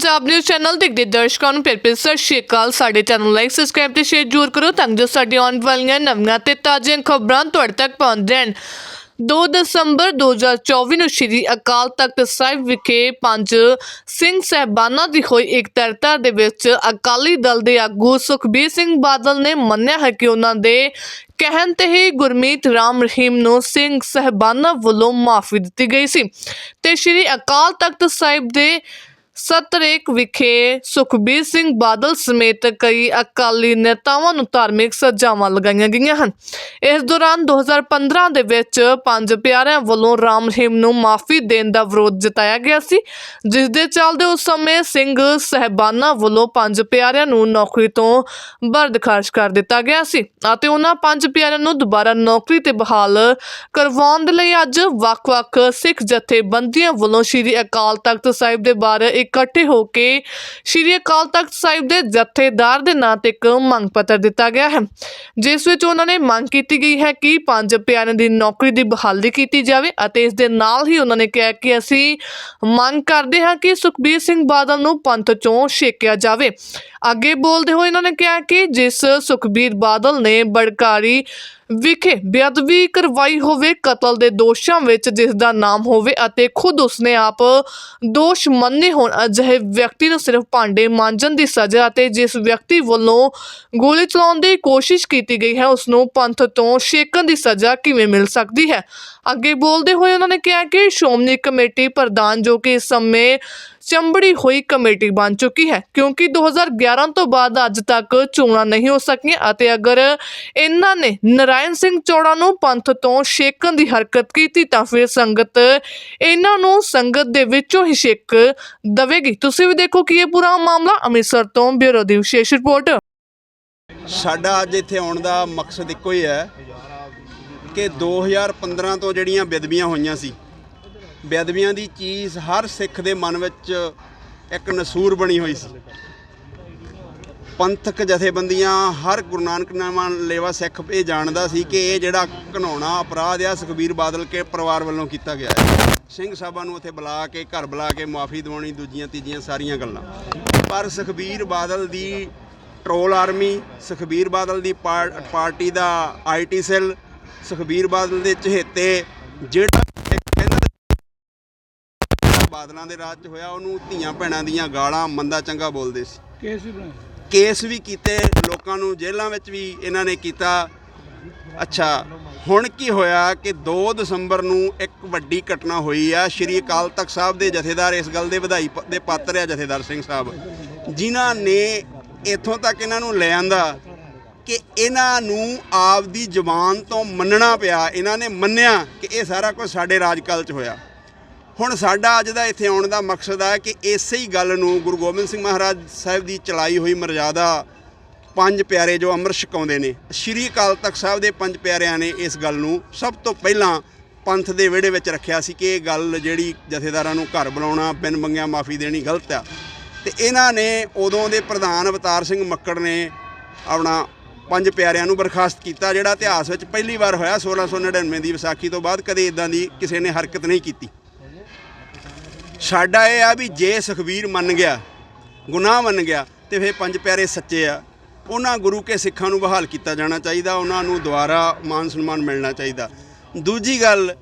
Punjab news channel ਦੇਖਦੇ ਦਰਸ਼ਕਾਂ ਨੂੰ ਫਿਰ ਭਰੀ ਸਤਿ ਸ਼੍ਰੀ ਅਕਾਲ। ਸਾਡੇ ਚੈਨਲ ਨੂੰ ਲਾਈਕ ਸਬਸਕ੍ਰਾਈਬ ਤੇ ਸ਼ੇਅਰ ਜ਼ਰੂਰ ਕਰੋ ਤਾਂ ਜੋ ਸਾਡੀ ਆਉਣ ਵਾਲੀਆਂ ਨਵੀਆਂ ਤੇ ਤਾਜ਼ੀਆਂ ਖਬਰਾਂ ਤੁਹਾਡੇ ਤੱਕ ਪਹੁੰਚ ਜਾਣ 2 ਦਸੰਬਰ 2024 ਨੂੰ ਸ਼੍ਰੀ ਅਕਾਲ ਤਖਤ ਸਾਹਿਬ ਵਿਖੇ ਪੰਜ ਸਿੰਘ ਸਹਿਬਾਨਾਂ ਦੀ ਹੋਈ ਇੱਕ ਦੇ ਵਿੱਚ ਅਕਾਲੀ ਦਲ ਦੇ ਆਗੂ ਸੁਖਬੀਰ ਸਿੰਘ ਬਾਦਲ ਨੇ ਮੰਨਿਆ ਹੈ ਕਿ ਉਹਨਾਂ ਦੇ ਕਹਿਣ ਤੇ ਹੀ ਗੁਰਮੀਤ ਰਾਮ ਰਹੀਮ ਨੂੰ ਸਿੰਘ ਸਹਿਬਾਨਾਂ ਵੱਲੋਂ ਮਾਫੀ ਦਿੱਤੀ ਗਈ ਸੀ। ਤੇ ਸ਼੍ਰੀ ਅਕਾਲ ਤਖਤ ਸਾਹਿਬ ਦੇ ਸਤਰੇਕ ਵਿਖੇ ਸੁਖਬੀਰ ਸਿੰਘ ਬਾਦਲ ਸਮੇਤ ਕਈ ਅਕਾਲੀ ਨੇਤਾਵਾਂ ਨੂੰ ਧਾਰਮਿਕ ਸਜ਼ਾਵਾਂ ਲਗਾਈਆਂ ਗਈਆਂ ਹਨ। ਇਸ ਦੌਰਾਨ 2015 ਦੇ ਵਿੱਚ ਪੰਜ ਪਿਆਰਿਆਂ ਵੱਲੋਂ ਰਾਮ ਰਹੀਮ ਨੂੰ ਮਾਫੀ ਦੇਣ ਦਾ ਵਿਰੋਧ ਜਤਾਇਆ ਗਿਆ ਸੀ ਜਿਸ ਦੇ ਚੱਲਦੇ ਉਸ ਸਮੇਂ ਸਿੰਘ ਸਹਿਬਾਨਾਂ ਵੱਲੋਂ ਪੰਜ ਪਿਆਰਿਆਂ ਨੂੰ ਨੌਕਰੀ ਤੋਂ ਬਰਖਾਸਤ ਕਰ ਦਿੱਤਾ ਗਿਆ ਸੀ ਅਤੇ ਉਹਨਾਂ ਪੰਜ ਪਿਆਰਿਆਂ ਨੂੰ ਦੁਬਾਰਾ ਨੌਕਰੀ ਤੇ ਬਹਾਲ ਕਰਵਾਉਣ ਦੇ ਲਈ ਅੱਜ ਵੱਖ-ਵੱਖ ਸਿੱਖ ਜਥੇਬੰਦੀਆਂ ਵੱਲੋਂ ਸ਼੍ਰੀ ਅਕਾਲ ਤਖਤ ਸਾਹਿਬ ਦੇ ਬਾਰੇ ਇੱਕ ਇਕੱਠੇ ਹੋ ਕੇ ਸ਼੍ਰੀ ਅਕਾਲ ਤਖਤ ਸਾਹਿਬ ਦੇ ਜਥੇਦਾਰ ਦੇ ਨਾਂ ਤੇ ਇੱਕ ਮੰਗ ਪੱਤਰ ਦਿੱਤਾ ਗਿਆ ਹੈ, ਜਿਸ ਵਿੱਚ ਉਹਨਾਂ ਨੇ ਮੰਗ ਕੀਤੀ ਗਈ ਹੈ ਕਿ ਪੰਜ ਪਿਆਰਿਆਂ ਦੀ ਨੌਕਰੀ ਦੀ ਬਹਾਲੀ ਕੀਤੀ ਜਾਵੇ ਅਤੇ ਇਸ ਦੇ ਨਾਲ ਹੀ ਉਹਨਾਂ ਨੇ ਕਿਹਾ ਕਿ ਅਸੀਂ ਮੰਗ ਕਰਦੇ ਹਾਂ ਕਿ ਸੁਖਬੀਰ ਸਿੰਘ ਬਾਦਲ ਨੂੰ ਪੰਥ ਚੋਂ ਛੇਕਿਆ ਜਾਵੇ। ਅੱਗੇ ਬੋਲਦੇ ਹੋਏ ਇਹਨਾਂ ਨੇ ਕਿਹਾ ਕਿ ਜਿਸ ਸੁਖਬੀਰ ਬਾਦਲ ਨੇ ਬੜਕਾਰੀ ਵਿਖੇ ਬੇਅਦਬੀ ਕਰਵਾਈ ਹੋਵੇ, ਕਤਲ ਦੇ ਦੋਸ਼ਾਂ ਵਿੱਚ ਜਿਸ ਦਾ ਨਾਮ ਹੋਵੇ ਅਤੇ ਖੁਦ ਉਸਨੇ ਆਪ ਦੋਸ਼ ਮੰਨੇ ਹੋਣ, ਅਜਿਹੇ ਵਿਅਕਤੀ ਨੂੰ ਸਿਰਫ ਭਾਂਡੇ ਮਾਂਜਣ ਦੀ ਸਜ਼ਾ ਅਤੇ ਜਿਸ ਵਿਅਕਤੀ ਵੱਲੋਂ ਗੋਲੀ ਚਲਾਉਣ ਦੀ ਕੋਸ਼ਿਸ਼ ਕੀਤੀ ਗਈ ਹੈ ਉਸ ਨੂੰ ਪੰਥ ਤੋਂ ਛੇਕਣ ਦੀ ਸਜ਼ਾ ਕਿਵੇਂ ਮਿਲ ਸਕਦੀ ਹੈ? ਅੱਗੇ ਬੋਲਦੇ ਹੋਏ ਉਹਨਾਂ ਨੇ ਕਿਹਾ ਕਿ ਸ਼੍ਰੋਮਣੀ ਕਮੇਟੀ ਪ੍ਰਧਾਨ ਜੋ ਕਿ ਇਸ ਸਮੇਂ ਚੰਬੜੀ ਹੋਈ ਕਮੇਟੀ ਬਣ ਚੁੱਕੀ ਹੈ, ਕਿਉਂਕਿ 2011 ਤੋਂ ਬਾਅਦ ਅੱਜ ਤੱਕ ਚੋਣਾਂ ਨਹੀਂ ਹੋ ਸਕੀਆਂ ਅਤੇ ਅਗਰ ਇਹਨਾਂ ਨੇ ਨਰਾਇਣ ਸਿੰਘ ਚੌੜਾ ਨੂੰ ਪੰਥ ਤੋਂ ਛੇਕਣ ਦੀ ਹਰਕਤ ਕੀਤੀ ਤਾਂ ਫਿਰ ਸੰਗਤ ਇਹਨਾਂ ਨੂੰ ਸੰਗਤ ਦੇ ਵਿੱਚੋਂ ਹੀ ਛੇਕ ਦਵੇਗੀ। ਤੁਸੀਂ ਵੀ ਦੇਖੋ ਕਿ ਇਹ ਪੂਰਾ ਮਾਮਲਾ, ਅੰਮ੍ਰਿਤਸਰ ਤੋਂ ਬਿਊਰੋ ਦੀ ਵਿਸ਼ੇਸ਼ ਰਿਪੋਰਟ। ਸਾਡਾ ਅੱਜ ਇੱਥੇ ਆਉਣ ਦਾ ਮਕਸਦ ਇੱਕੋ ਹੀ ਹੈ ਕਿ 2015 ਤੋਂ ਜਿਹੜੀਆਂ ਬੇਦਬੀਆਂ ਹੋਈਆਂ ਸੀ ਬੇਅਦਬੀਆਂ ਦੀ ਚੀਜ਼ ਹਰ ਸਿੱਖ ਦੇ ਮਨ ਵਿੱਚ ਇੱਕ ਨਸੂਰ ਬਣੀ ਹੋਈ ਸੀ। ਪੰਥਕ ਜਥੇਬੰਦੀਆਂ ਹਰ ਗੁਰੂ ਨਾਨਕ ਨਾਮਾਂ ਲੇਵਾ ਸਿੱਖ ਇਹ ਜਾਣਦਾ ਸੀ ਕਿ ਇਹ ਜਿਹੜਾ ਘਨਾਉਣਾ ਅਪਰਾਧ ਆ, ਸੁਖਬੀਰ ਬਾਦਲ ਕੇ ਪਰਿਵਾਰ ਵੱਲੋਂ ਕੀਤਾ ਗਿਆ ਹੈ। ਸਿੰਘ ਸਾਹਿਬਾਂ ਨੂੰ ਉੱਥੇ ਬੁਲਾ ਕੇ, ਘਰ ਬੁਲਾ ਕੇ ਮਾਫੀ ਦਿਵਾਉਣੀ, ਦੂਜੀਆਂ, ਤੀਜੀਆਂ ਸਾਰੀਆਂ ਗੱਲਾਂ। ਪਰ ਸੁਖਬੀਰ ਬਾਦਲ ਦੀ ਟਰੋਲ ਆਰਮੀ, ਸੁਖਬੀਰ ਬਾਦਲ ਦੀ ਪਾਰ- ਪਾਰਟੀ ਦਾ ਆਈਟੀ ਸੈੱਲ, ਸੁਖਬੀਰ ਬਾਦਲ ਦੇ ਚਹੇਤੇ ਜਿਹੜਾ ਬਾਦਲਾਂ ਦੇ ਰਾਜ 'ਚ ਹੋਇਆ ਉਹਨੂੰ ਧੀਆਂ ਭੈਣਾਂ ਦੀਆਂ ਗਾਲਾਂ ਮੰਦਾ ਚੰਗਾ ਬੋਲਦੇ ਸੀ। ਕੇਸ ਵੀ ਬਣਾਏ ਕੇਸ ਵੀ ਕੀਤੇ ਲੋਕਾਂ ਨੂੰ ਜੇਲ੍ਹਾਂ ਵਿੱਚ ਵੀ ਇਹਨਾਂ ਨੇ ਕੀਤਾ। ਅੱਛਾ ਹੁਣ ਕੀ ਹੋਇਆ ਕਿ 2 ਦਸੰਬਰ ਨੂੰ ਇੱਕ ਵੱਡੀ ਘਟਨਾ ਹੋਈ ਆ ਸ਼੍ਰੀ ਅਕਾਲ ਤਖਤ ਸਾਹਿਬ ਦੇ ਜਥੇਦਾਰ ਇਸ ਗੱਲ ਦੇ ਵਧਾਈ ਦੇ ਪਾਤਰ ਆ ਜਥੇਦਾਰ ਸਿੰਘ ਸਾਹਿਬ ਜਿਨ੍ਹਾਂ ਨੇ ਇੱਥੋਂ ਤੱਕ ਇਹਨਾਂ ਨੂੰ ਲੈ ਆਂਦਾ ਕਿ ਇਹਨਾਂ ਨੂੰ ਆਪਦੀ ਜ਼ੁਬਾਨ ਤੋਂ ਮੰਨਣਾ ਪਿਆ ਇਹਨਾਂ ਨੇ ਮੰਨਿਆ ਕਿ ਇਹ ਸਾਰਾ ਕੁਝ ਸਾਡੇ ਰਾਜਕਾਲ 'ਚ ਹੋਇਆ। ਹੁਣ ਸਾਡਾ ਅੱਜ ਦਾ ਇੱਥੇ ਆਉਣ ਦਾ ਮਕਸਦ ਹੈ ਕਿ ਇਸੇ ਹੀ ਗੱਲ ਨੂੰ ਗੁਰੂ ਗੋਬਿੰਦ ਸਿੰਘ ਮਹਾਰਾਜ ਸਾਹਿਬ ਦੀ ਚਲਾਈ ਹੋਈ ਮਰਜ਼ਾਦਾ ਪੰਜ ਪਿਆਰੇ ਜੋ ਅੰਮ੍ਰਿਤ ਛਕਾਉਂਦੇ ਨੇ, ਸ਼੍ਰੀ ਅਕਾਲ ਤਖਤ ਸਾਹਿਬ ਦੇ ਪੰਜ ਪਿਆਰਿਆਂ ਨੇ ਇਸ ਗੱਲ ਨੂੰ ਸਭ ਤੋਂ ਪਹਿਲਾਂ ਪੰਥ ਦੇ ਵਿਹੜੇ ਵਿੱਚ ਰੱਖਿਆ ਸੀ ਕਿ ਇਹ ਗੱਲ ਜਿਹੜੀ ਜਥੇਦਾਰਾਂ ਨੂੰ ਘਰ ਬੁਲਾਉਣਾ, ਬਿਨ ਮੰਗਿਆ ਮਾਫੀ ਦੇਣੀ ਗਲਤ ਆ। ਤੇ ਇਹਨਾਂ ਨੇ ਉਦੋਂ ਦੇ ਪ੍ਰਧਾਨ ਅਵਤਾਰ ਸਿੰਘ ਮੱਕੜ ਨੇ ਆਪਣਾ ਪੰਜ ਪਿਆਰਿਆਂ ਨੂੰ ਬਰਖਾਸਤ ਕੀਤਾ, ਜਿਹੜਾ ਇਤਿਹਾਸ ਵਿੱਚ ਪਹਿਲੀ ਵਾਰ ਹੋਇਆ 1699 ਦੀ ਵਿਸਾਖੀ ਤੋਂ ਬਾਅਦ ਕਦੇ ਇਦਾਂ ਦੀ ਕਿਸੇ ਨੇ ਹਰਕਤ ਨਹੀਂ ਕੀਤੀ। ਸਾਡਾ ਇਹ ਆ ਵੀ ਜੇ ਸੁਖਬੀਰ ਮੰਨ ਗਿਆ, ਗੁਨਾਹ ਮੰਨ ਗਿਆ ਤੇ ਫਿਰ ਪੰਜ ਪਿਆਰੇ ਸੱਚੇ ਆ। ਉਹਨਾਂ ਗੁਰੂ ਕੇ ਸਿੱਖਾਂ ਨੂੰ ਬਹਾਲ ਕੀਤਾ ਜਾਣਾ ਚਾਹੀਦਾ, ਉਹਨਾਂ ਨੂੰ ਦੁਬਾਰਾ ਮਾਨ ਸਨਮਾਨ ਮਿਲਣਾ ਚਾਹੀਦਾ। ਦੂਜੀ ਗੱਲ,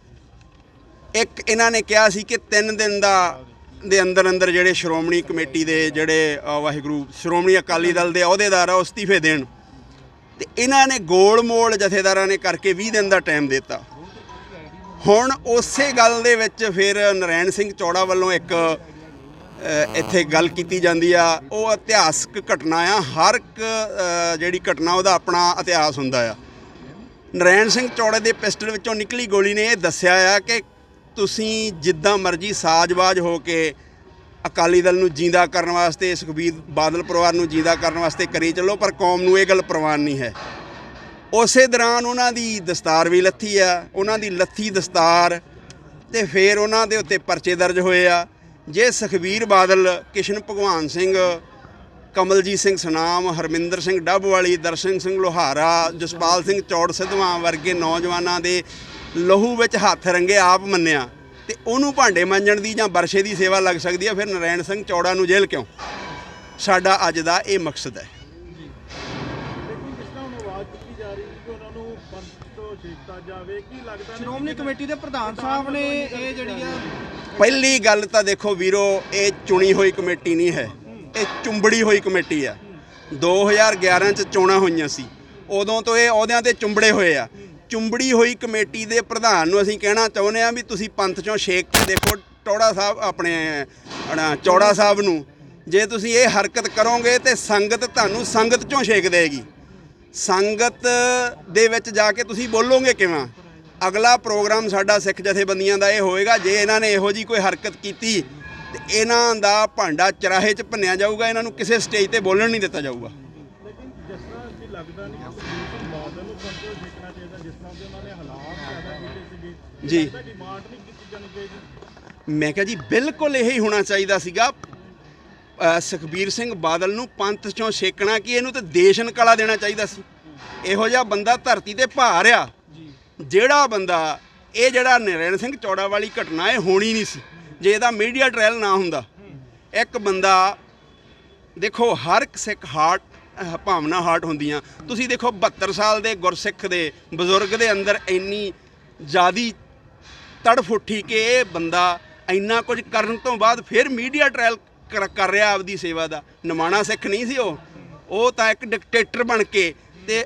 ਇੱਕ ਇਹਨਾਂ ਨੇ ਕਿਹਾ ਸੀ ਕਿ 3 ਦਿਨ ਦਾ ਦੇ ਅੰਦਰ ਅੰਦਰ ਜਿਹੜੇ ਸ਼੍ਰੋਮਣੀ ਕਮੇਟੀ ਦੇ ਜਿਹੜੇ ਵਾਹਿਗੁਰੂ, ਸ਼੍ਰੋਮਣੀ ਅਕਾਲੀ ਦਲ ਦੇ ਅਹੁਦੇਦਾਰ ਆ ਉਹ ਅਸਤੀਫੇ ਦੇਣ। ਤੇ ਇਹਨਾਂ ਨੇ ਗੋਲ ਮੋਲ ਜਥੇਦਾਰਾਂ ਨੇ ਕਰਕੇ 20 ਦਿਨ ਦਾ ਟਾਈਮ ਦਿੱਤਾ। ਹੁਣ ਉਸੇ ਗੱਲ ਦੇ ਵਿੱਚ ਫਿਰ ਨਰੈਣ ਸਿੰਘ ਚੌੜਾ ਵੱਲੋਂ ਇੱਕ ਇੱਥੇ ਗੱਲ ਕੀਤੀ ਜਾਂਦੀ ਆ। ਉਹ ਇਤਿਹਾਸਕ ਘਟਨਾ ਆ। ਹਰ ਇੱਕ ਜਿਹੜੀ ਘਟਨਾ ਉਹਦਾ ਆਪਣਾ ਇਤਿਹਾਸ ਹੁੰਦਾ ਆ। ਨਰੈਣ ਸਿੰਘ ਚੌੜੇ ਦੇ ਪਿਸਟਲ ਵਿੱਚੋਂ ਨਿਕਲੀ ਗੋਲੀ ਨੇ ਇਹ ਦੱਸਿਆ ਆ ਕਿ ਤੁਸੀਂ ਜਿੱਦਾਂ ਮਰਜ਼ੀ ਸਾਜ਼ਬਾਜ਼ ਹੋ ਕੇ ਅਕਾਲੀ ਦਲ ਨੂੰ ਜਿੰਦਾ ਕਰਨ ਵਾਸਤੇ, ਸੁਖਬੀਰ ਬਾਦਲ ਪਰਿਵਾਰ ਨੂੰ ਜਿੰਦਾ ਕਰਨ ਵਾਸਤੇ ਕਰੀ ਚੱਲੋ, ਪਰ ਕੌਮ ਨੂੰ ਇਹ ਗੱਲ ਪ੍ਰਵਾਨ ਨਹੀਂ ਹੈ। ਉਸੇ ਦੌਰਾਨ ਉਹਨਾਂ ਦੀ ਦਸਤਾਰ ਵੀ ਲੱਥੀ ਆ, ਉਹਨਾਂ ਦੀ ਲੱਥੀ ਦਸਤਾਰ ਤੇ ਫਿਰ ਉਹਨਾਂ ਦੇ ਉੱਤੇ ਪਰਚੇ ਦਰਜ ਹੋਏ ਆ। ਜੇ ਸੁਖਬੀਰ ਬਾਦਲ, ਕਿਸ਼ਨ ਭਗਵਾਨ ਸਿੰਘ, ਕਮਲਜੀਤ ਸਿੰਘ ਸੁਨਾਮ, ਹਰਮਿੰਦਰ ਸਿੰਘ ਡੱਬਵਾਲੀ, ਦਰਸ਼ਨ ਸਿੰਘ ਲੋਹਾਰਾ, ਜਸਪਾਲ ਸਿੰਘ ਚੌੜ ਸਿੱਧਵਾਂ ਵਰਗੇ ਨੌਜਵਾਨਾਂ ਦੇ ਲਹੂ ਵਿੱਚ ਹੱਥ ਰੰਗੇ ਆਪ ਮੰਨਿਆ, ਤੇ ਉਹਨੂੰ ਭਾਂਡੇ ਮਾਂਜਣ ਦੀ ਜਾਂ ਬਰਸ਼ੇ ਦੀ ਸੇਵਾ ਲੱਗ ਸਕਦੀ ਹੈ ਫਿਰ ਨਰੈਣ ਸਿੰਘ ਚੌੜਾ ਨੂੰ ਜੇਲ੍ਹ ਕਿਉਂ? ਸਾਡਾ ਅੱਜ ਦਾ ਇਹ ਮਕਸਦ ਹੈ ਲੇਕਿਨ ਜਿਸ ਤਰ੍ਹਾਂ ਹੁਣ ਆਵਾਜ਼ ਚੁੱਕੀ ਜਾ ਰਹੀ ਕਿ ਉਹਨਾਂ ਨੂੰ ਪੰਥ ਤੋਂ ਛੇਕਤਾ ਜਾਵੇ ਕੀ ਲੱਗਦਾ ਨਹੀਂ ਸ਼੍ਰੋਮਣੀ ਕਮੇਟੀ ਦੇ ਪ੍ਰਧਾਨ ਸਾਹਿਬ ਨੇ ਇਹ ਜਿਹੜੀ ਆ ਪਹਿਲੀ ਗੱਲ ਤਾਂ ਦੇਖੋ ਵੀਰੋ ਇਹ ਚੁਣੀ ਹੋਈ ਕਮੇਟੀ ਨਹੀਂ ਹੈ। ਇਹ ਚੁੰਬੜੀ ਹੋਈ ਕਮੇਟੀ ਆ। 2011 ਚ ਚੋਣਾਂ ਹੋਈਆਂ ਸੀ। ਉਦੋਂ ਤੋਂ ਇਹ ਅਹੁਦਿਆਂ ਤੇ ਚੁੰਬੜੇ ਹੋਏ ਆ। ਚੁੰਬੜੀ ਹੋਈ ਕਮੇਟੀ ਦੇ ਪ੍ਰਧਾਨ ਨੂੰ ਅਸੀਂ ਕਹਿਣਾ ਚਾਹੁੰਦੇ ਆ ਵੀ ਤੁਸੀਂ ਪੰਥ ਚੋਂ ਛੇਕ ਕੇ ਦੇਖੋ ਟੌੜਾ ਸਾਹਿਬ ਆਪਣੇ ਅਣਾ ਚੌੜਾ ਸਾਹਿਬ ਨੂੰ। ਜੇ ਤੁਸੀਂ ਇਹ ਹਰਕਤ ਕਰੋਗੇ ਤੇ ਸੰਗਤ ਤੁਹਾਨੂੰ ਸੰਗਤ ਚੋਂ ਛੇਕ ਦੇਗੀ ਸੰਗਤ ਦੇ ਵਿੱਚ ਜਾ ਕੇ ਤੁਸੀਂ ਬੋਲੋਗੇ ਕਿਵੇਂ? ਅਗਲਾ ਪ੍ਰੋਗਰਾਮ ਸਾਡਾ ਸਿੱਖ ਜਥੇਬੰਦੀਆਂ ਦਾ ਇਹ ਹੋਏਗਾ ਜੇ ਇਹਨਾਂ ਨੇ ਇਹੋ ਜੀ ਕੋਈ ਹਰਕਤ ਕੀਤੀ ਤੇ ਇਹਨਾਂ ਦਾ ਭਾਂਡਾ ਚਰਾਹੇ 'ਚ ਭੰਨਿਆ ਜਾਊਗਾ ਇਹਨਾਂ ਨੂੰ ਕਿਸੇ ਸਟੇਜ ਤੇ ਬੋਲਣ ਨਹੀਂ ਦਿੱਤਾ ਜਾਊਗਾ। ਜੀ। ਮੈਂ ਕਿਹਾ ਜੀ ਬਿਲਕੁਲ ਇਹ ਹੀ ਹੋਣਾ ਚਾਹੀਦਾ ਸੀਗਾ। ਸੁਖਬੀਰ ਸਿੰਘ ਬਾਦਲ ਨੂੰ ਪੰਥ ਚੋਂ ਛੇਕਣਾ ਕਿ? ਇਹਨੂੰ ਤੇ ਦੇਸ਼ਨ ਕਲਾ ਦੇਣਾ ਚਾਹੀਦਾ ਸੀ। ਇਹੋ ਜਿਹਾ ਬੰਦਾ ਧਰਤੀ ਤੇ ਭਾਰ ਆ ਜਿਹੜਾ ਬੰਦਾ ਇਹ ਜਿਹੜਾ ਨਰੈਣ ਸਿੰਘ ਚੌੜਾ ਵਾਲੀ ਘਟਨਾ ਇਹ ਹੋਣੀ ਨਹੀਂ ਸੀ। ਜੇ ਇਹਦਾ ਮੀਡੀਆ ਟ੍ਰਾਇਲ ਨਾ ਹੁੰਦਾ। ਇੱਕ ਬੰਦਾ ਦੇਖੋ ਹਰ ਇੱਕ ਸਿੱਖ ਹਾਰਟ ਭਾਵਨਾ ਹਾਰਟ ਹੁੰਦੀਆਂ। ਤੁਸੀਂ ਦੇਖੋ 72 ਸਾਲ ਦੇ ਗੁਰਸਿੱਖ ਦੇ ਬਜ਼ੁਰਗ ਦੇ ਅੰਦਰ ਇੰਨੀ ਜਿਆਦੀ ਤੜਫ ਉੱਠੀ ਕਿ ਇਹ ਬੰਦਾ ਇੰਨਾ ਕੁਝ ਕਰਨ ਤੋਂ ਬਾਅਦ ਫਿਰ ਮੀਡੀਆ ਟ੍ਰਾਇਲ ਕਰ- ਕਰ ਰਿਹਾ ਆਪਦੀ ਸੇਵਾ ਦਾ। ਨਿਮਾਣਾ ਸਿੱਖ ਨਹੀਂ ਸੀ ਉਹ। ਉਹ ਤਾਂ ਇੱਕ ਡਿਕਟੇਟਰ ਬਣ ਕੇ ਤੇ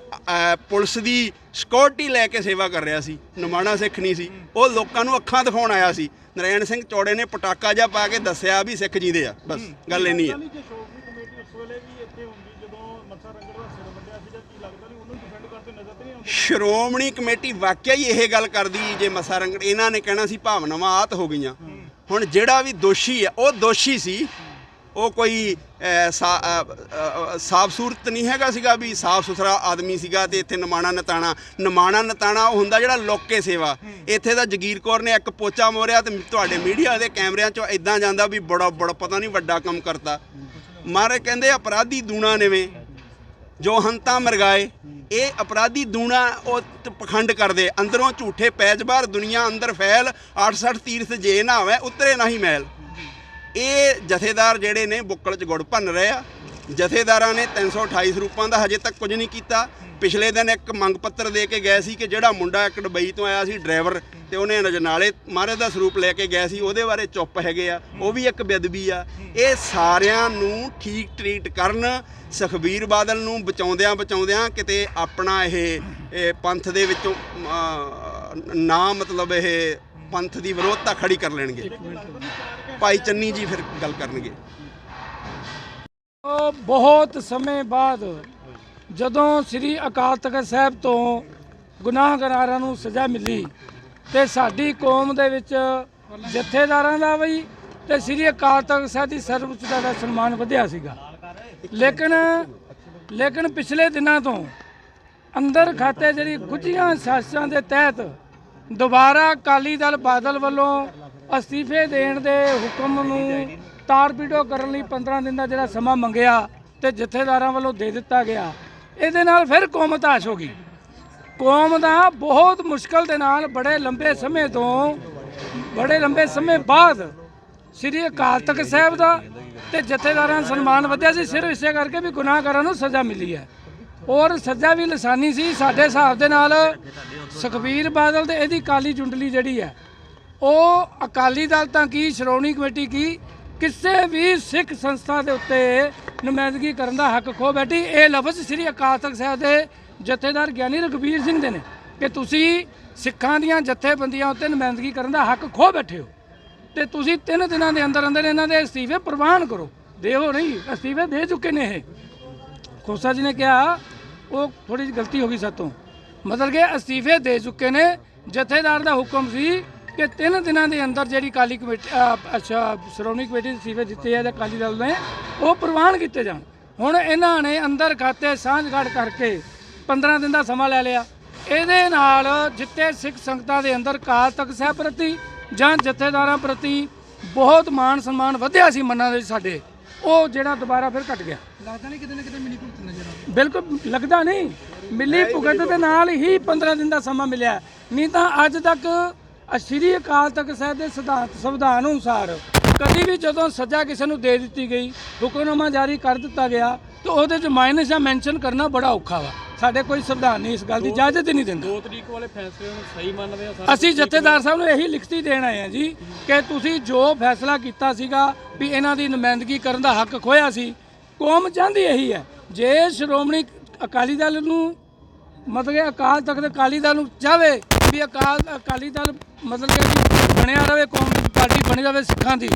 ਪੁਲਿਸ ਦੀ ਸਿਕਿਉਰਿਟੀ ਲੈ ਕੇ ਸੇਵਾ ਕਰ ਰਿਹਾ ਸੀ। ਨਿਮਾਣਾ ਸਿੱਖ ਨਹੀਂ ਸੀ। ਉਹ ਲੋਕਾਂ ਨੂੰ ਅੱਖਾਂ ਦਿਖਾਉਣ ਆਇਆ ਸੀ। ਨਰੈਣ ਸਿੰਘ ਚੌੜੇ ਨੇ ਪਟਾਕਾ ਜਿਹਾ ਪਾ ਕੇ ਦੱਸਿਆ ਵੀ ਸਿੱਖ ਜੀਂਦੇ ਆ। ਬਸ ਗੱਲ ਇੰਨੀ ਜੇ ਸ਼੍ਰੋਮਣੀ ਕਮੇਟੀ ਦਾ ਵਾਕਿਆ ਹੀ ਇਹ ਗੱਲ ਕਰਦੀ ਜੇ ਮਸਾ ਰੰਗੜ ਇਹਨਾਂ ਨੇ ਕਹਿਣਾ ਸੀ ਭਾਵਨਾਵਾਂ ਆਤ ਹੋ ਗਈਆਂ। ਹੁਣ ਜਿਹੜਾ ਵੀ ਦੋਸ਼ੀ ਹੈ ਉਹ ਦੋਸ਼ੀ ਸੀ। ਉਹ ਕੋਈ ਸਾਫ਼ ਸੂਰਤ ਨਹੀਂ ਹੈਗਾ ਸੀਗਾ ਵੀ ਸਾਫ਼ ਸੁਥਰਾ ਆਦਮੀ ਸੀਗਾ ਤੇ ਇੱਥੇ ਨਿਮਾਣਾ ਨਤਾਣਾ। ਨਿਮਾਣਾ ਨਤਾਣਾ ਉਹ ਹੁੰਦਾ ਜਿਹੜਾ ਲੋਕੇ ਸੇਵਾ। ਇੱਥੇ ਦਾ ਜਗੀਰ ਕੌਰ ਨੇ ਇੱਕ ਪੋਚਾ ਮੋਰਿਆ ਤੇ ਤੁਹਾਡੇ ਮੀਡੀਆ ਦੇ ਕੈਮਰਿਆਂ 'ਚੋਂ ਇਦਾਂ ਜਾਂਦਾ ਵੀ ਬੜਾ ਬੜਾ ਪਤਾ ਨਹੀਂ ਵੱਡਾ ਕੰਮ ਕਰਤਾ। ਮਾਰੇ ਕਹਿੰਦੇ ਅਪਰਾਧੀ ਦੂਣਾ ਨੇਵੇਂ ਜੋ ਹੰਤਾ ਮਰਗਾਏ ਇਹ ਅਪਰਾਧੀ ਦੂਣਾ ਉਹ ਪਖੰਡ ਕਰਦੇ। ਅੰਦਰੋਂ ਝੂਠੇ ਪੈਜ ਬਾਹਰ ਦੁਨੀਆ ਅੰਦਰ ਫੈਲ 68 ਤੀਰਥ ਜੇ ਨਾ ਹੋਵੇ ਉਤਰੇ ਨਹੀਂ ਮੈਲ ਇਹ ਜਥੇਦਾਰ ਜਿਹੜੇ ਨੇ ਬੁੱਕਲ 'ਚ ਗੁੜ ਭੰਨ ਰਹੇ ਆ। ਜਥੇਦਾਰਾਂ ਨੇ 328 ਰੂਪਾਂ ਦਾ ਹਜੇ ਤੱਕ ਕੁਝ ਨਹੀਂ ਕੀਤਾ। ਪਿਛਲੇ ਦਿਨ ਇੱਕ ਮੰਗ ਪੱਤਰ ਦੇ ਕੇ ਗਏ ਸੀ ਕਿ ਜਿਹੜਾ ਮੁੰਡਾ ਇੱਕ ਦੁਬਈ ਤੋਂ ਆਇਆ ਸੀ ਡਰਾਈਵਰ ਤੇ ਉਹਨੇ ਰਜਨਾਲੇ ਮਹਾਰਾਜ ਦਾ ਸਰੂਪ ਲੈ ਕੇ ਗਿਆ ਸੀ ਉਹਦੇ ਬਾਰੇ ਚੁੱਪ ਹੈਗੇ ਆ। ਉਹ ਵੀ ਇੱਕ ਬੇਦਬੀ ਆ। ਇਹ ਸਾਰਿਆਂ ਨੂੰ ਠੀਕ ਟ੍ਰੀਟ ਕਰਨ ਸੁਖਬੀਰ ਬਾਦਲ ਨੂੰ ਬਚਾਉਂਦਿਆਂ ਬਚਾਉਂਦਿਆਂ ਕਿਤੇ ਆਪਣਾ ਇਹ ਪੰਥ ਦੇ ਵਿੱਚੋਂ ਅਹ, ਨਾ ਮਤਲਬ ਇਹ ਪੰਥ ਦੀ ਵਿਰੋਧਤਾ ਖੜੀ ਕਰ ਲੈਣਗੇ। ਭਾਈ ਚੰਨੀ ਜੀ ਫਿਰ ਗੱਲ ਕਰਨਗੇ। ਬਹੁਤ ਸਮੇਂ ਬਾਅਦ ਜਦੋਂ ਸ੍ਰੀ ਅਕਾਲ ਤਖਤ ਸਾਹਿਬ ਤੋਂ ਗੁਨਾਹਗਾਰਾਂ ਨੂੰ ਸਜ਼ਾ ਮਿਲੀ ਤੇ ਸਾਡੀ ਕੌਮ ਦੇ ਵਿੱਚ ਜਥੇਦਾਰਾਂ ਦਾ ਵੀ ਤੇ ਸ੍ਰੀ ਅਕਾਲ ਤਖਤ ਸਾਹਿਬ ਦੀ ਸਰਵਉੱਚਤਾ ਦਾ ਸਨਮਾਨ ਵਧਿਆ ਸੀਗਾ। ਲੇਕਿਨ ਲੇਕਿਨ ਪਿਛਲੇ ਦਿਨਾਂ ਤੋਂ ਅੰਦਰ ਖਾਤੇ ਜਿਹੜੀ ਗੁੱਝੀਆਂ ਸਾਜ਼ਿਸ਼ਾਂ ਦੇ ਤਹਿਤ ਦੁਬਾਰਾ ਅਕਾਲੀ ਦਲ ਬਾਦਲ ਵੱਲੋਂ ਅਸਤੀਫੇ ਦੇਣ ਦੇ ਹੁਕਮ ਨੂੰ ਤਾਰਪੀਡੋ ਕਰਨ ਲਈ 15 ਦਿਨ ਦਾ ਜਿਹੜਾ ਸਮਾਂ ਮੰਗਿਆ ਤੇ ਜਥੇਦਾਰਾਂ ਵੱਲੋਂ ਦੇ ਦਿੱਤਾ ਗਿਆ। ਇਹਦੇ ਨਾਲ ਫਿਰ ਕੌਮ ਹਤਾਸ਼ ਹੋ ਗਈ। ਕੌਮ ਦਾ ਬਹੁਤ ਮੁਸ਼ਕਲ ਦੇ ਨਾਲ ਬੜੇ ਲੰਬੇ ਸਮੇਂ ਤੋਂ, ਬੜੇ ਲੰਬੇ ਸਮੇਂ ਬਾਅਦ ਸ੍ਰੀ ਅਕਾਲ ਤਖਤ ਸਾਹਿਬ ਦਾ ਤੇ ਜਥੇਦਾਰਾਂ ਦਾ ਸਨਮਾਨ ਵਧਿਆ ਸੀ। ਸਿਰਫ ਇਸੇ ਕਰਕੇ ਵੀ ਗੁਨਾਹਗਾਰਾਂ ਨੂੰ ਸਜ਼ਾ ਮਿਲੀ ਹੈ। ਔਰ ਸਜ਼ਾ ਵੀ ਲਸਾਨੀ ਸੀ ਸਾਡੇ ਹਿਸਾਬ ਦੇ ਨਾਲ। ਸੁਖਬੀਰ ਬਾਦਲ ਤੇ ਇਹਦੀ ਕਾਲੀ ਜੁੰਡਲੀ ਜਿਹੜੀ ਹੈ ਉਹ ਅਕਾਲੀ ਦਲ ਤਾਂ ਕੀ, ਸ਼੍ਰੋਮਣੀ ਕਮੇਟੀ ਕੀ, ਕਿਸੇ ਵੀ ਸਿੱਖ ਸੰਸਥਾ ਦੇ ਉੱਤੇ ਨੁਮਾਇੰਦਗੀ ਕਰਨ ਦਾ ਹੱਕ ਖੋ ਬੈਠੀ। ਇਹ ਲਫ਼ਜ਼ ਸ੍ਰੀ ਅਕਾਲ ਤਖਤ ਸਾਹਿਬ ਦੇ ਜਥੇਦਾਰ ਗਿਆਨੀ ਰਘਬੀਰ ਸਿੰਘ ਦੇ ਨੇ ਕਿ ਤੁਸੀਂ ਸਿੱਖਾਂ ਦੀਆਂ ਜਥੇਬੰਦੀਆਂ ਉੱਤੇ ਨੁਮਾਇੰਦਗੀ ਕਰਨ ਦਾ ਹੱਕ ਖੋ ਬੈਠੇ ਹੋ। ਤੇ ਤੁਸੀਂ ਤਿੰਨ ਦਿਨਾਂ ਦੇ ਅੰਦਰ ਅੰਦਰ ਇਹਨਾਂ ਦੇ ਅਸਤੀਫੇ ਪ੍ਰਵਾਨ ਕਰੋ। ਦੇਵੋ ਨਹੀਂ, ਅਸਤੀਫੇ ਦੇ ਚੁੱਕੇ ਨੇ ਇਹ। ਖੋਸਾ ਜੀ ਨੇ ਕਿਹਾ, ਉਹ ਥੋੜੀ ਜਿਹੀ ਗਲਤੀ ਹੋ ਗਈ ਸਾਤੋਂ। ਮਤਲਬ ਕਿ ਅਸਤੀਫੇ ਦੇ ਚੁੱਕੇ ਨੇ। ਜਥੇਦਾਰ ਦਾ ਹੁਕਮ ਸੀ ਕਿ ਤਿੰਨ ਦਿਨਾਂ ਦੇ ਅੰਦਰ ਜਿਹੜੀ ਕਾਲੀ ਕਮੇਟੀ ਅੱਛਾ ਸ਼੍ਰੋਮਣੀ ਕਮੇਟੀ ਦੇ ਅਸਤੀਫੇ ਦਿੱਤੇ ਆ ਜਾਂ ਕਾਲੀ ਦਲ ਨੇ ਉਹ ਪ੍ਰਵਾਨ ਕੀਤੇ ਜਾਣ। ਹੁਣ ਇਹਨਾਂ ਨੇ ਅੰਦਰ ਖਾਤੇ ਸਾਂਝਗੜ ਕਰਕੇ 15 ਦਿਨ ਦਾ ਸਮਾਂ ਲੈ ਲਿਆ। ਇਹਦੇ ਨਾਲ ਜਿੱਤੇ ਸਿੱਖ ਸੰਗਤਾਂ ਦੇ ਅੰਦਰ ਕਾਲ ਤਖਤ ਸਾਹਿਬ ਪ੍ਰਤੀ ਜਾਂ ਜਥੇਦਾਰਾਂ ਪ੍ਰਤੀ ਬਹੁਤ ਮਾਣ ਸਨਮਾਨ ਵਧਿਆ ਸੀ ਮੰਨਾਂ ਦੇ ਵਿੱਚ ਸਾਡੇ। ਉਹ ਜਿਹੜਾ ਦੁਬਾਰਾ ਫਿਰ ਘਟ ਗਿਆ। ਲੱਗਦਾ ਨਹੀਂ ਕਿਤੇ ਨਾ ਕਿਤੇ ਮਿਲੀ ਭੁਗਤ ਨਜ਼ਰ ਬਿਲਕੁਲ ਲੱਗਦਾ ਨਹੀਂ। ਮਿਲੀ ਭੁਗਤ ਦੇ ਨਾਲ ਹੀ 15 ਦਿਨ ਦਾ ਸਮਾਂ ਮਿਲਿਆ। ਨਹੀਂ ਤਾਂ ਅੱਜ ਤੱਕ ਸ਼੍ਰੀ ਅਕਾਲ ਤਖਤ ਸਾਹਿਬ ਦੇ ਸਿਧਾਂਤ ਸੰਵਿਧਾਨ ਅਨੁਸਾਰ ਕਦੀ ਵੀ ਜਦੋਂ ਸਜ਼ਾ ਕਿਸੇ ਨੂੰ ਦੇ ਦਿੱਤੀ ਗਈ ਹੁਕਮਨਾਮਾ ਜਾਰੀ ਕਰ ਦਿੱਤਾ ਗਿਆ ਤੇ ਉਹਦੇ ਚ ਮਾਈਨਸ ਜਾਂ ਮੈਂਸ਼ਨ ਕਰਨਾ ਬੜਾ ਔਖਾ ਵਾ। ਸਾਡੇ ਕੋਈ ਸੰਵਿਧਾਨ ਨਹੀਂ ਇਸ ਗੱਲ ਦੀ ਇਜਾਜ਼ਤ ਹੀ ਨਹੀਂ ਦਿੰਦਾ। 2 ਤਰੀਕ ਵਾਲੇ ਫੈਸਲੇ ਨੂੰ ਸਹੀ ਮੰਨਦੇ ਆ ਸਾਰੇ ਅਸੀਂ ਜਥੇਦਾਰ ਸਾਹਿਬ ਨੂੰ ਇਹੀ ਲਿਖਤੀ ਦੇਣ ਆਏ ਹਾਂ ਜੀ ਕਿ ਤੁਸੀਂ ਜੋ ਫੈਸਲਾ ਕੀਤਾ ਸੀਗਾ ਵੀ ਇਹਨਾਂ ਦੀ ਨੁਮਾਇੰਦਗੀ ਕਰਨ ਦਾ ਹੱਕ ਖੋਇਆ ਸੀ ਕੌਮ ਚਾਹੁੰਦੀ ਇਹੀ ਹੈ। ਜੇ ਸ਼੍ਰੋਮਣੀ ਅਕਾਲੀ ਦਲ ਨੂੰ ਮਤਲਬ ਅਕਾਲ ਤਖਤ ਅਕਾਲੀ ਦਲ ਨੂੰ ਚਾਹਵੇ ਵੀ ਅਕਾਲ ਅਕਾਲੀ ਦਲ ਮਤਲਬ ਕਿ ਬਣਿਆ ਰਵੇ, ਕੌਮ ਪਾਰਟੀ ਬਣੀ ਰਵੇ ਸਿੱਖਾਂ ਦੀ,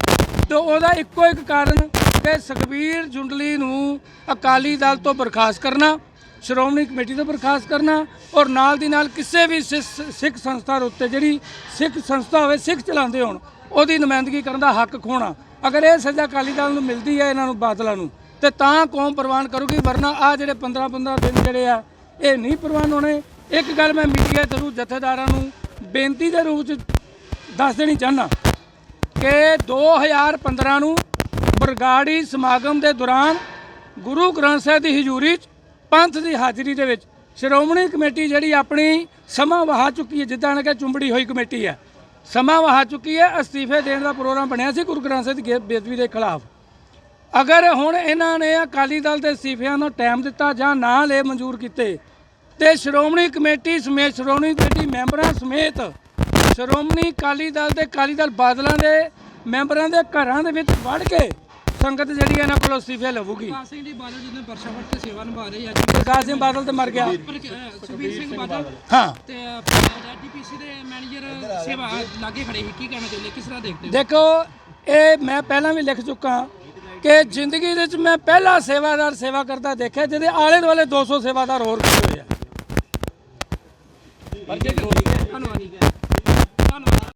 ਤੇ ਉਹਦਾ ਇੱਕੋ ਇੱਕ ਕਾਰਨ ਕਿ ਸੁਖਬੀਰ ਜੁੰਡਲੀ ਨੂੰ ਅਕਾਲੀ ਦਲ ਤੋਂ ਬਰਖਾਸਤ ਕਰਨਾ, ਸ਼੍ਰੋਮਣੀ ਕਮੇਟੀ ਤੋਂ ਬਰਖਾਸਤ ਕਰਨਾ, ਔਰ ਨਾਲ ਦੀ ਨਾਲ ਕਿਸੇ ਵੀ ਸਿ- ਸਿੱਖ ਸੰਸਥਾ ਦੇ ਉੱਤੇ ਜਿਹੜੀ ਸਿੱਖ ਸੰਸਥਾ ਹੋਵੇ, ਸਿੱਖ ਚਲਾਉਂਦੇ ਹੋਣ, ਉਹਦੀ ਨੁਮਾਇੰਦਗੀ ਕਰਨ ਦਾ ਹੱਕ ਖੋਣਾ ਅਗਰ ਇਹ ਸਜ਼ਾ ਅਕਾਲੀ ਦਲ ਨੂੰ ਮਿਲਦੀ ਹੈ ਇਹਨਾਂ ਨੂੰ ਬਾਦਲਾਂ ਨੂੰ, ਤੇ ਤਾਂ ਕੌਮ ਪ੍ਰਵਾਨ ਕਰੂਗੀ, ਵਰਨਾ ਆ ਜਿਹੜੇ 15 15 ਦਿਨ ਜਿਹੜੇ ਆ, ਇਹ ਨਹੀਂ ਪ੍ਰਵਾਨ ਹੋਣੇ। ਇੱਕ ਗੱਲ ਮੈਂ ਮੀਡੀਆ ਥਰੂ ਜਥੇਦਾਰਾਂ ਨੂੰ ਬੇਨਤੀ ਦੇ ਰੂਪ ਚ ਦੱਸ ਦੇਣੀ ਚਾਹਨਾ ਕਿ 2015 ਨੂੰ ਬਰਗਾੜੀ ਸਮਾਗਮ ਦੇ ਦੌਰਾਨ ਗੁਰੂ ਗ੍ਰੰਥ ਸਾਹਿਬ ਦੀ ਹਜ਼ੂਰੀ 'ਚ ਪੰਥ ਦੀ ਹਾਜ਼ਰੀ ਦੇ ਵਿੱਚ ਸ਼੍ਰੋਮਣੀ ਕਮੇਟੀ ਜਿਹੜੀ ਆਪਣੀ ਸਮਾਂ ਵਹਾ ਚੁੱਕੀ ਹੈ, ਜਿੱਦਾਂ ਕਿ ਚੁੰਬੜੀ ਹੋਈ ਕਮੇਟੀ ਹੈ, ਸਮਾਂ ਵਹਾ ਚੁੱਕੀ ਹੈ, ਅਸਤੀਫੇ ਦੇਣ ਦਾ ਪ੍ਰੋਗਰਾਮ ਬਣਿਆ ਸੀ ਗੁਰੂ ਗ੍ਰੰਥ ਸਾਹਿਬ ਦੀ ਗੇ- ਬੇਅਦਬੀ ਦੇ ਖਿਲਾਫ। ਅਗਰ ਹੁਣ ਇਹਨਾਂ ਨੇ ਅਕਾਲੀ ਦਲ ਦੇ ਅਸਤੀਫਿਆਂ ਨੂੰ ਟਾਈਮ ਦਿੱਤਾ ਜਾਂ ਨਾ ਲੈ ਮਨਜ਼ੂਰ ਕੀਤੇ ਤੇ ਸ਼੍ਰੋਮਣੀ ਕਮੇਟੀ ਸਮੇਤ ਸ਼੍ਰੋਮਣੀ ਕਮੇਟੀ ਮੈਂਬਰਾਂ ਸਮੇਤ ਸ਼੍ਰੋਮਣੀ ਅਕਾਲੀ ਦਲ ਤੇ ਅਕਾਲੀ ਦਲ ਬਾਦਲਾਂ ਦੇ ਮੈਂਬਰਾਂ ਦੇ ਘਰਾਂ ਦੇ ਵਿੱਚ ਵੜ ਕੇ ਸੰਗਤ ਜਿਹੜੀ ਇਹਨਾਂ ਕੋਲੋਂ ਅਸਤੀਫੇ ਲਵੂਗੀ। ਪ੍ਰਕਾਸ਼ ਸਿੰਘ ਜੀ ਬਾਦਲ ਜੀ ਨੇ ਵਰਸ਼ਾ ਵਟ ਕੇ ਸੇਵਾ ਨਿਭਾ ਰਹੇ ਅੱਜ ਪ੍ਰਕਾਸ਼ ਸਿੰਘ ਬਾਦਲ ਤੇ ਮਰ ਗਿਆ। ਪਰ ਅ, ਸੁਖਬੀਰ ਸਿੰਘ ਬਾਦਲ ਹਾਂ। ਤੇ ਡੀਪੀਸੀ ਦੇ ਮੈਨੇਜਰ ਸੇਵਾ ਲਾਗੇ ਖੜੇ ਸੀ ਕੀ ਕਹਿਣਾ ਚਾਹੁੰਦੇ ਕਿਸ ਤਰ੍ਹਾਂ ਦੇਖਦੇ ਹੋ? ਦੇਖੋ ਇਹ ਮੈਂ ਪਹਿਲਾਂ ਵੀ ਲਿਖ ਚੁੱਕਾ ਕਿ ਜ਼ਿੰਦਗੀ ਦੇ ਵਿੱਚ ਮੈਂ ਪਹਿਲਾ ਸੇਵਾਦਾਰ ਸੇਵਾ ਕਰਦਾ ਦੇਖਿਆ ਜਿਹਦੇ ਆਲੇ ਦੁਆਲੇ 200 ਸੇਵਾਦਾਰ ਹੋਰ ਖੜੇ ਹੋਏ ਆ। ਧੰਨਵਾਦ ਜੀ।